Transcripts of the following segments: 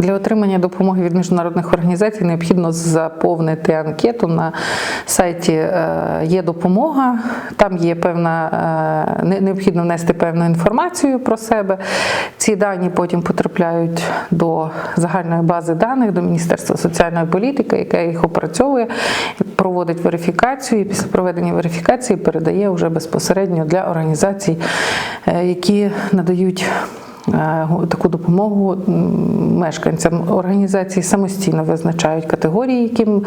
Для отримання допомоги від міжнародних організацій необхідно заповнити анкету на сайті е, є допомога. Там є певна е, необхідно внести певну інформацію про себе. Ці дані потім потрапляють до загальної бази даних до Міністерства соціальної політики, яке їх опрацьовує, проводить верифікацію і після проведення верифікації передає вже безпосередньо для організацій, е, які надають таку допомогу мешканцям. Організації самостійно визначають категорії, яким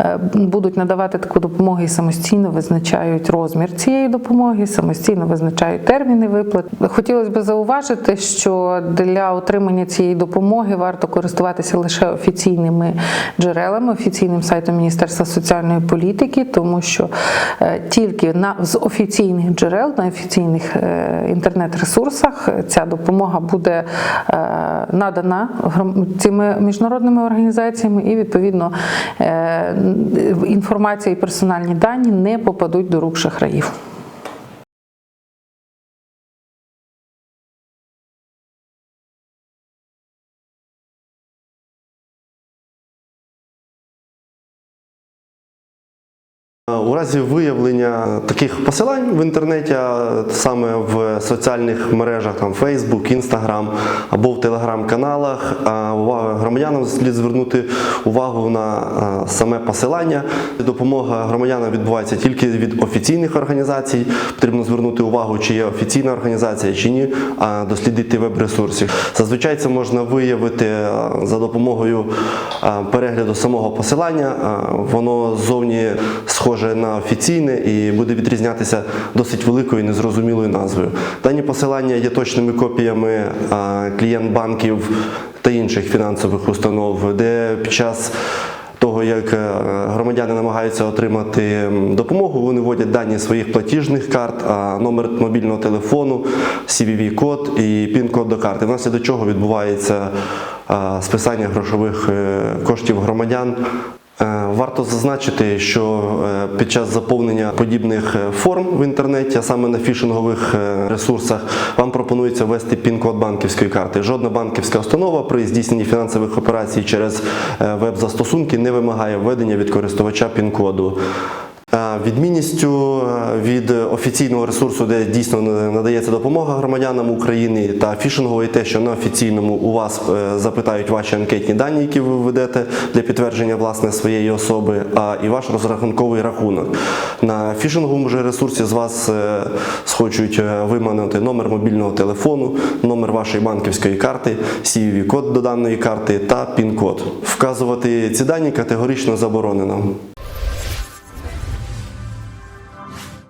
е, будуть надавати таку допомогу, і самостійно визначають розмір цієї допомоги, самостійно визначають терміни виплат. Хотілося б зауважити, що для отримання цієї допомоги варто користуватися лише офіційними джерелами, офіційним сайтом Міністерства соціальної політики, тому що е, тільки на з офіційних джерел, на офіційних е, інтернет-ресурсах ця допомога буде е, надана цими міжнародними організаціями, і відповідно е, інформація і персональні дані не попадуть до рук шахраїв. У разі виявлення таких посилань в інтернеті, саме в соціальних мережах, там Facebook, Instagram або в телеграм-каналах, громадянам слід звернути увагу на саме посилання. Допомога громадянам відбувається тільки від офіційних організацій. Потрібно звернути увагу, чи є офіційна організація, чи ні, а дослідити веб-ресурсів. Зазвичай це можна виявити за допомогою перегляду самого посилання. Воно зовні схоже на офіційне і буде відрізнятися досить великою незрозумілою назвою. Дані посилання є точними копіями клієнт банків та інших фінансових установ, де під час того, як е, громадяни намагаються отримати допомогу, вони вводять дані своїх платіжних карт, номер мобільного телефону, CVV-код і пін-код до карти. Внаслідок чого відбувається списання грошових е, коштів громадян. Е, Варто зазначити, що е, під час заповнення подібних е, форм в інтернеті, а саме на фішингових ресурсах, вам пропонується ввести пін-код банківської карти. Жодна банківська установа при здійсненні фінансових операцій через веб-застосунки не вимагає введення від користувача пін-коду. Е, Відмінністю е, від офіційного ресурсу, де дійсно надається допомога громадянам України, та фішингового є те, що на офіційному у вас е, запитають ваші анкетні дані, які ви ведете для підтвердження власне своєї особи, а і ваш розрахунковий рахунок. На фішинговому же ресурсі з вас схочуть виманити номер мобільного телефону, номер вашої банківської карти, CVV-код до даної карти та пін-код. Вказувати ці дані категорично заборонено.